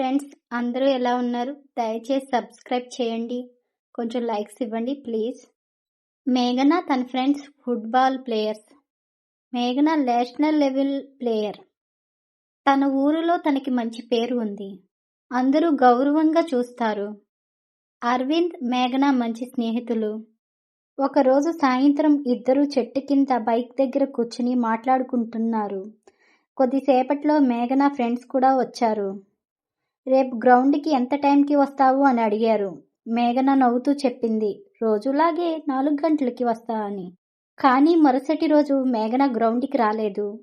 Friends అందరూ ఎలా ఉన్నారు? దయచేసి సబ్స్క్రైబ్ చేయండి. కొంచెం లైక్స్ ఇవ్వండి ప్లీజ్. మేఘన తన ఫ్రెండ్స్ ఫుట్బాల్ ప్లేయర్స్. మేఘన నేషనల్ లెవెల్ ప్లేయర్. తన ఊరిలో తనకి మంచి పేరు ఉంది. అందరూ గౌరవంగా చూస్తారు. అరవింద్ మేఘన మంచి స్నేహితులు. ఒకరోజు సాయంత్రం ఇద్దరు చెట్టు కింద బైక్ దగ్గర కూర్చుని మాట్లాడుకుంటున్నారు. కొద్దిసేపట్లో మేఘన ఫ్రెండ్స్ కూడా వచ్చారు. రేపు గ్రౌండ్కి ఎంత టైంకి వస్తావు అని అడిగారు. మేఘన నవ్వుతూ చెప్పింది. రోజులాగే నాలుగు గంటలకి వస్తా అని. కానీ మరుసటి రోజు మేఘన గ్రౌండ్కి రాలేదు.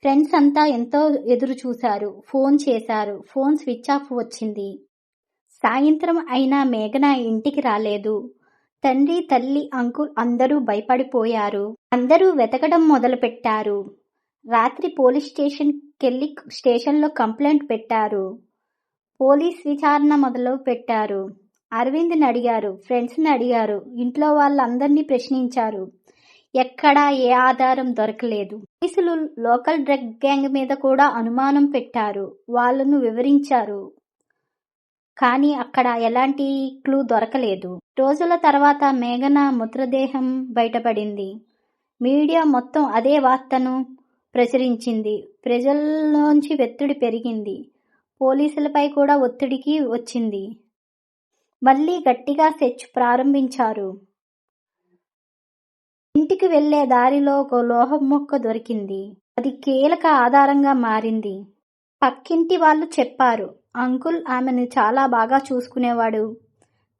ఫ్రెండ్స్ అంతా ఎంతో ఎదురు చూశారు. ఫోన్ చేశారు. ఫోన్ స్విచ్ ఆఫ్ వచ్చింది. సాయంత్రం అయినా మేఘన ఇంటికి రాలేదు. తండ్రి తల్లి అంకుల్ అందరూ భయపడిపోయారు. అందరూ వెతకడం మొదలుపెట్టారు. రాత్రి పోలీస్ స్టేషన్కెళ్ళి స్టేషన్లో కంప్లైంట్ పెట్టారు. పోలీస్ విచారణ మొదలు పెట్టారు. అరవింద్ని అడిగారు. ఫ్రెండ్స్ని అడిగారు. ఇంట్లో వాళ్ళందరినీ ప్రశ్నించారు. ఎక్కడా ఏ ఆధారం దొరకలేదు. పోలీసులు లోకల్ డ్రగ్ గ్యాంగ్ మీద కూడా అనుమానం పెట్టారు. వాళ్ళను వివరించారు. కానీ అక్కడ ఎలాంటి క్లూ దొరకలేదు. రోజుల తర్వాత మేఘన మృతదేహం బయటపడింది. మీడియా మొత్తం అదే వార్తను ప్రచురించింది. ప్రజల్లోంచి ఒత్తిడి పెరిగింది. పోలీసులపై కూడా ఒత్తిడికి వచ్చింది. మళ్ళీ గట్టిగా సెర్చ్ ప్రారంభించారు. ఇంటికి వెళ్ళే దారిలో ఒక లోహం మొక్క దొరికింది. అది కీలక ఆధారంగా మారింది. పక్కింటి వాళ్ళు చెప్పారు అంకుల్ ఆమెను చాలా బాగా చూసుకునేవాడు.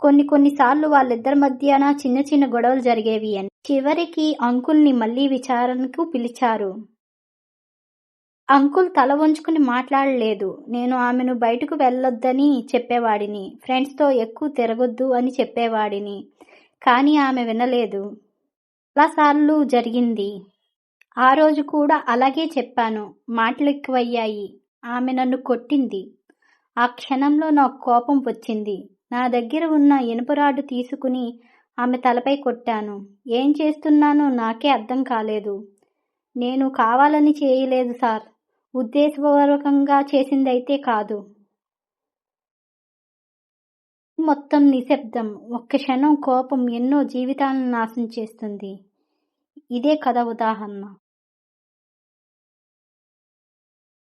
కొన్ని కొన్నిసార్లు వాళ్ళిద్దరి మధ్యన చిన్న చిన్న గొడవలు జరిగేవి అని. చివరికి అంకుల్ని మళ్ళీ విచారణకు పిలిచారు. అంకుల్ తల వంచుకుని మాట్లాడలేదు. నేను ఆమెను బయటకు వెళ్ళొద్దని చెప్పేవాడిని. ఫ్రెండ్స్తో ఎక్కువ తిరగొద్దు అని చెప్పేవాడిని. కానీ ఆమె వినలేదు. చాలాసార్లు జరిగింది. ఆ రోజు కూడా అలాగే చెప్పాను. మాటలు ఎక్కువయ్యాయి. ఆమె నన్ను కొట్టింది. ఆ క్షణంలో నాకు కోపం వచ్చింది. నా దగ్గర ఉన్న ఇనుపరాడు తీసుకుని ఆమె తలపై కొట్టాను. ఏం చేస్తున్నానో నాకే అర్థం కాలేదు. నేను కావాలని చేయలేదు సార్. ఉద్దేశపూర్వకంగా చేసిందైతే కాదు. మొత్తం నిశ్శబ్దం. ఒక్క క్షణం కోపం ఎన్నో జీవితాలను నాశనం చేస్తుంది. ఇదే కథ ఉదాహరణ.